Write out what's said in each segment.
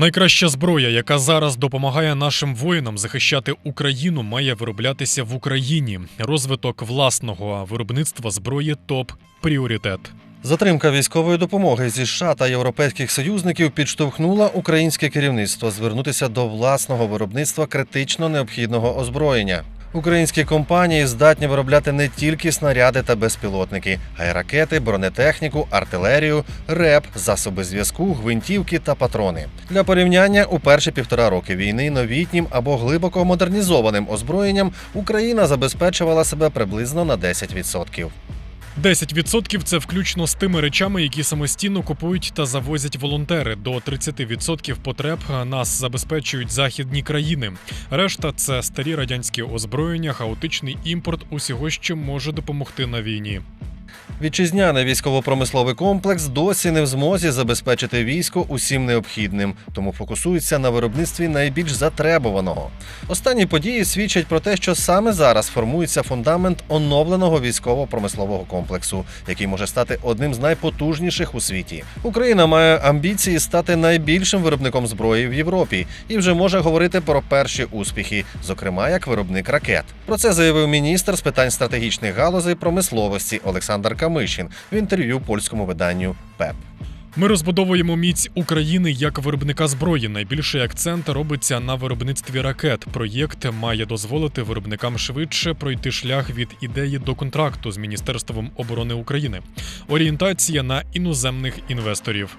Найкраща зброя, яка зараз допомагає нашим воїнам захищати Україну, має вироблятися в Україні. Розвиток власного виробництва зброї топ пріоритет. Затримка військової допомоги зі США та європейських союзників підштовхнула українське керівництво звернутися до власного виробництва критично необхідного озброєння. Українські компанії здатні виробляти не тільки снаряди та безпілотники, а й ракети, бронетехніку, артилерію, реп, засоби зв'язку, гвинтівки та патрони. Для порівняння у перші півтора роки війни новітнім або глибоко модернізованим озброєнням Україна забезпечувала себе приблизно на 10%. 10% – це включно з тими речами, які самостійно купують та завозять волонтери. До 30% потреб нас забезпечують західні країни. Решта це старі радянські озброєння, хаотичний імпорт усього, що може допомогти на війні. Вітчизняний військово-промисловий комплекс досі не в змозі забезпечити військо усім необхідним, тому фокусується на виробництві найбільш затребуваного. Останні події свідчать про те, що саме зараз формується фундамент оновленого військово-промислового комплексу, який може стати одним з найпотужніших у світі. Україна має амбіції стати найбільшим виробником зброї в Європі і вже може говорити про перші успіхи, зокрема як виробник ракет. Про це заявив міністр з питань стратегічних галузей промисловості Олександр Камишин в інтерв'ю польському виданню ПЕП. Ми розбудовуємо міць України як виробника зброї. Найбільший акцент робиться на виробництві ракет. Проєкт має дозволити виробникам швидше пройти шлях від ідеї до контракту з Міністерством оборони України. Орієнтація на іноземних інвесторів.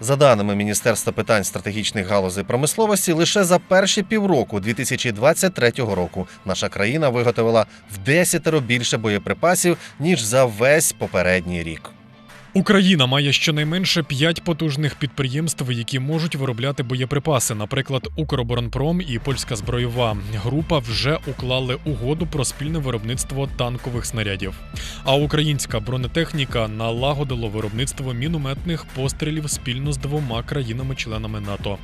За даними Міністерства питань стратегічних галузей промисловості, лише за перші півроку 2023 року наша країна виготовила в десятеро більше боєприпасів ніж за весь попередній рік. Україна має щонайменше п'ять потужних підприємств, які можуть виробляти боєприпаси. Наприклад, Укроборонпром і польська збройова група вже уклали угоду про спільне виробництво танкових снарядів. А українська бронетехніка налагодила виробництво мінометних пострілів спільно з двома країнами-членами НАТО.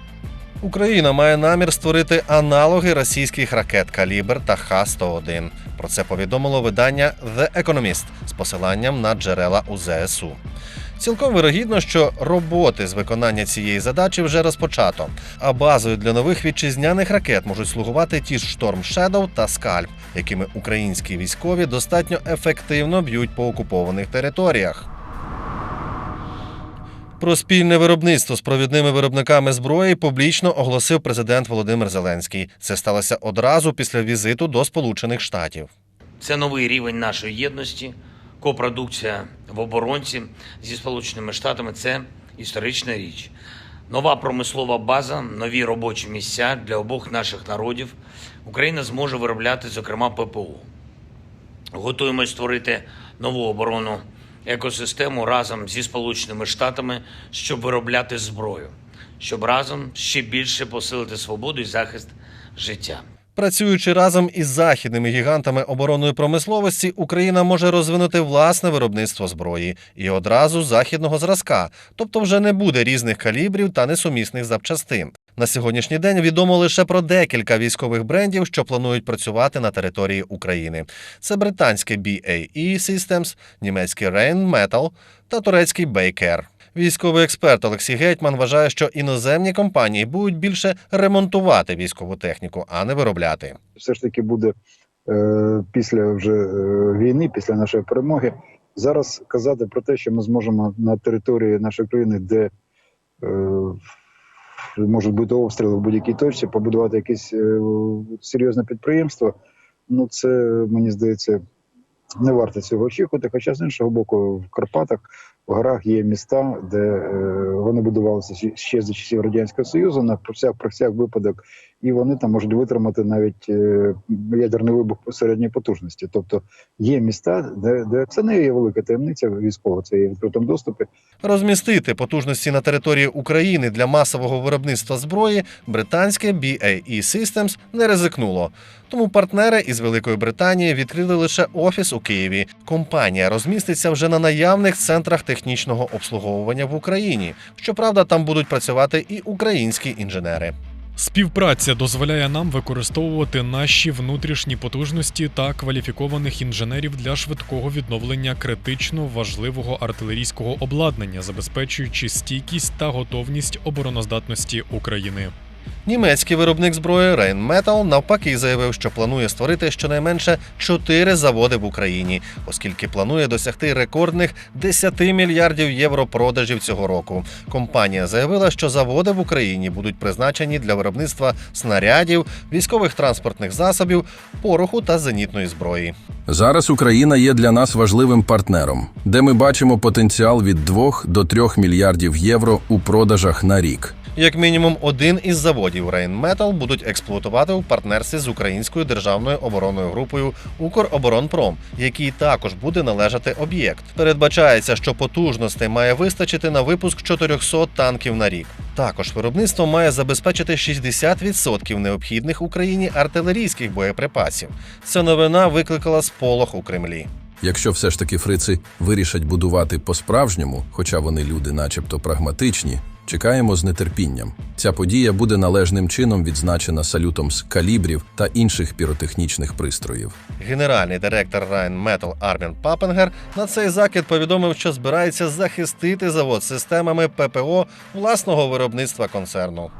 Україна має намір створити аналоги російських ракет Калібр та Х-101. Про це повідомило видання The Economist з посиланням на джерела у ЗСУ. Цілком вирогідно, що роботи з виконання цієї задачі вже розпочато, а базою для нових вітчизняних ракет можуть слугувати ті ж Storm Shadow та Скальп, якими українські військові достатньо ефективно б'ють по окупованих територіях. Про спільне виробництво з провідними виробниками зброї публічно оголосив президент Володимир Зеленський. Це сталося одразу після візиту до Сполучених Штатів. Це новий рівень нашої єдності, копродукція в оборонці зі Сполученими Штатами це історична річ. Нова промислова база, нові робочі місця для обох наших народів. Україна зможе виробляти, зокрема, ППО. Готуємось створити нову оборонну екосистему разом зі Сполученими Штатами, щоб виробляти зброю, щоб разом ще більше посилити свободу і захист життя. Працюючи разом із західними гігантами оборонної промисловості, Україна може розвинути власне виробництво зброї і одразу західного зразка, тобто вже не буде різних калібрів та несумісних запчастин. На сьогоднішній день відомо лише про декілька військових брендів, що планують працювати на території України. Це британське BAE Systems, німецький Rheinmetall та турецький Baker. Військовий експерт Олексій Гетьман вважає, що іноземні компанії будуть більше ремонтувати військову техніку, а не виробляти. все ж таки буде е, після вже е, війни, після нашої перемоги. Зараз казати про те, що ми зможемо на території нашої країни, де е, можуть бути обстріли в будь-якій точці, побудувати якесь серйозне підприємство. Ну це мені здається не варто цього очікувати. Хоча з іншого боку, в Карпатах, в горах є міста, де е, вони будувалися ще- за часів радянського союзу на всяк про всяк випадок, і вони там можуть витримати навіть е, ядерний вибух середньої потужності. Тобто є міста, де, де це не є велика таємниця військова, це є в відкритому доступі. Розмістити потужності на території України для масового виробництва зброї британське BAE Systems не ризикнуло. Тому партнери із Великої Британії відкрили лише офіс у Києві. Компанія розміститься вже на наявних центрах технічного обслуговування в Україні. Щоправда, там будуть працювати і українські інженери. Співпраця дозволяє нам використовувати наші внутрішні потужності та кваліфікованих інженерів для швидкого відновлення критично важливого артилерійського обладнання, забезпечуючи стійкість та готовність обороноздатності України. Німецький виробник зброї Rheinmetall навпаки заявив, що планує створити щонайменше чотири заводи в Україні, оскільки планує досягти рекордних 10 мільярдів євро продажів цього року. Компанія заявила, що заводи в Україні будуть призначені для виробництва снарядів, військових транспортних засобів, пороху та зенітної зброї. Зараз Україна є для нас важливим партнером, де ми бачимо потенціал від 2 до 3 мільярдів євро у продажах на рік. Як мінімум, один із заводів Rheinmetall будуть експлуатувати у партнерстві з українською державною оборонною групою Укроборонпром, якій також буде належати об'єкт. Передбачається, що потужностей має вистачити на випуск 400 танків на рік. Також виробництво має забезпечити 60% необхідних Україні артилерійських боєприпасів. Ця новина викликала сполох у Кремлі. Якщо все ж таки фрици вирішать будувати по-справжньому, хоча вони люди, начебто прагматичні, чекаємо з нетерпінням. Ця подія буде належним чином відзначена салютом з калібрів та інших піротехнічних пристроїв. Генеральний директор Rheinmetall Армін Папенгер на цей закид повідомив, що збирається захистити завод системами ППО власного виробництва концерну.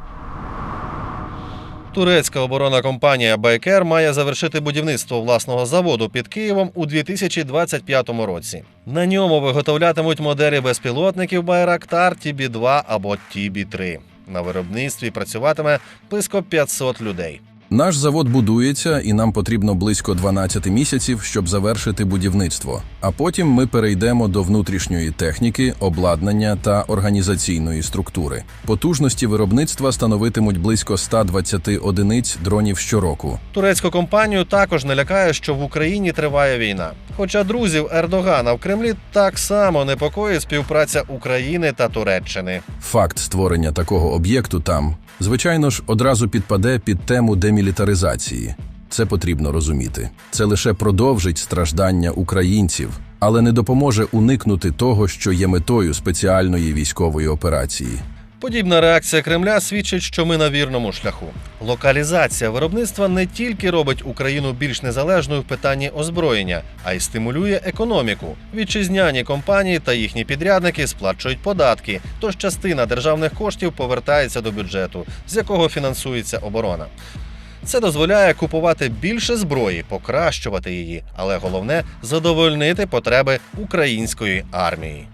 Турецька оборонна компанія Байкер має завершити будівництво власного заводу під Києвом у 2025 році. На ньому виготовлятимуть моделі безпілотників Байрактар Тібі 2 або Тібі 3 На виробництві працюватиме близько 500 людей. Наш завод будується, і нам потрібно близько 12 місяців, щоб завершити будівництво. А потім ми перейдемо до внутрішньої техніки, обладнання та організаційної структури. Потужності виробництва становитимуть близько 120 одиниць дронів щороку. Турецьку компанію також не лякає, що в Україні триває війна. Хоча друзів Ердогана в Кремлі так само непокоїть співпраця України та Туреччини. Факт створення такого об'єкту там, звичайно ж, одразу підпаде під тему демілітаризації. Це потрібно розуміти. Це лише продовжить страждання українців, але не допоможе уникнути того, що є метою спеціальної військової операції. Подібна реакція Кремля свідчить, що ми на вірному шляху. Локалізація виробництва не тільки робить Україну більш незалежною в питанні озброєння, а й стимулює економіку. Вітчизняні компанії та їхні підрядники сплачують податки, тож частина державних коштів повертається до бюджету, з якого фінансується оборона. Це дозволяє купувати більше зброї, покращувати її, але головне задовольнити потреби української армії.